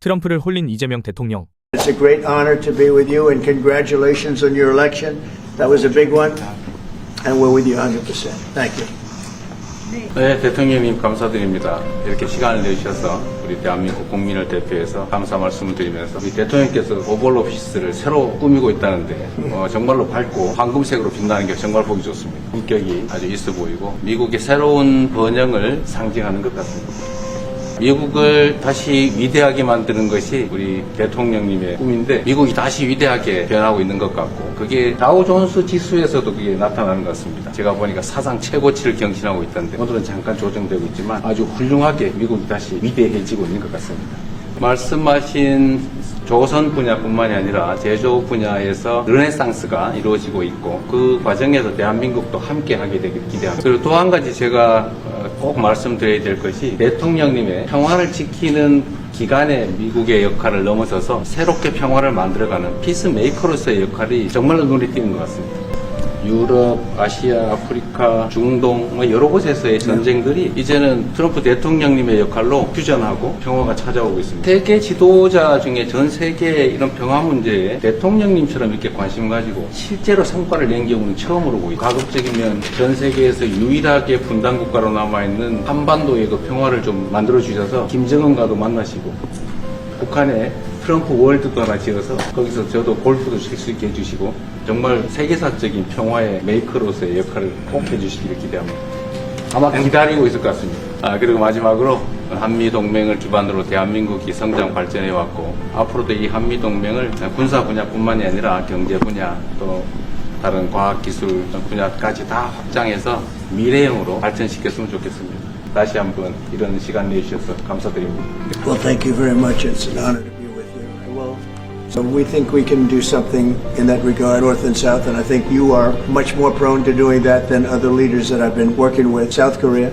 트럼프를 홀린 이재명 대통령. It's a great honor to be with you and congratulations on your election. That was a big one and we're with you 100%. Thank you. 네, 대통령님 감사드립니다. 이렇게 시간을 내주셔서 우리 대한민국 국민을 대표해서 감사 말씀을 드리면서 우리 대통령께서 오벌 오피스를 새로 꾸미고 있다는데 어, 정말로 밝고 황금색으로 빛나는 게 정말 보기 좋습니다. 품격이 아주 있어 보이고 미국의 새로운 번영을 상징하는 것 같습니다. 미국을 다시 위대하게 만드는 것이 우리 대통령님의 꿈인데 미국이 다시 위대하게 변하고 있는 것 같고 그게 다우존스 지수에서도 그게 나타나는 것 같습니다. 제가 보니까 사상 최고치를 경신하고 있던데 오늘은 잠깐 조정되고 있지만 아주 훌륭하게 미국이 다시 위대해지고 있는 것 같습니다. 말씀하신 조선 분야뿐만이 아니라 제조 분야에서 르네상스가 이루어지고 있고 그 과정에서 대한민국도 함께 하게 되길 기대합니다. 그리고 또 한 가지 제가 어, 꼭 말씀드려야 될 것이 대통령님의 평화를 지키는 기간의 미국의 역할을 넘어서서 새롭게 평화를 만들어가는 피스메이커로서의 역할이 정말로 눈에 띄는 것 같습니다. 유럽, 아시아, 아프리카, 중동 뭐 여러 곳에서의 전쟁들이 이제는 트럼프 대통령님의 역할로 퓨전하고 평화가 찾아오고 있습니다. 세계 지도자 중에 전 세계의 이런 평화 문제에 대통령님처럼 이렇게 관심 가지고 실제로 성과를 낸 경우는 처음으로 보이고 가급적이면 전 세계에서 유일하게 분단 국가로 남아 있는 한반도의 그 평화를 좀 만들어 주셔서 김정은과도 만나시고 북한에 트럼프 월드도 하나 지어서 거기서 저도 골프도 칠 수 있게 해주시고 정말 세계사적인 평화의 메이커로서의 역할을 꼭 해주시기를 기대합니다. 아마 기다리고 있을 것 같습니다. 아, 그리고 마지막으로 한미 동맹을 기반으로 대한민국이 성장 발전해 왔고 앞으로도 이 한미 동맹을 군사 분야뿐만이 아니라 경제 분야 또 다른 과학 기술 분야까지 다 확장해서 미래형으로 발전시켰으면 좋겠습니다. 다시 한번 이런 시간 내주셔서 감사드립니다. Well, thank you very much. It's an honor to be with you. I will. So we think we can do something in that regard, North and South, and I think you are much more prone to doing that than other leaders that I've been working with. South Korea.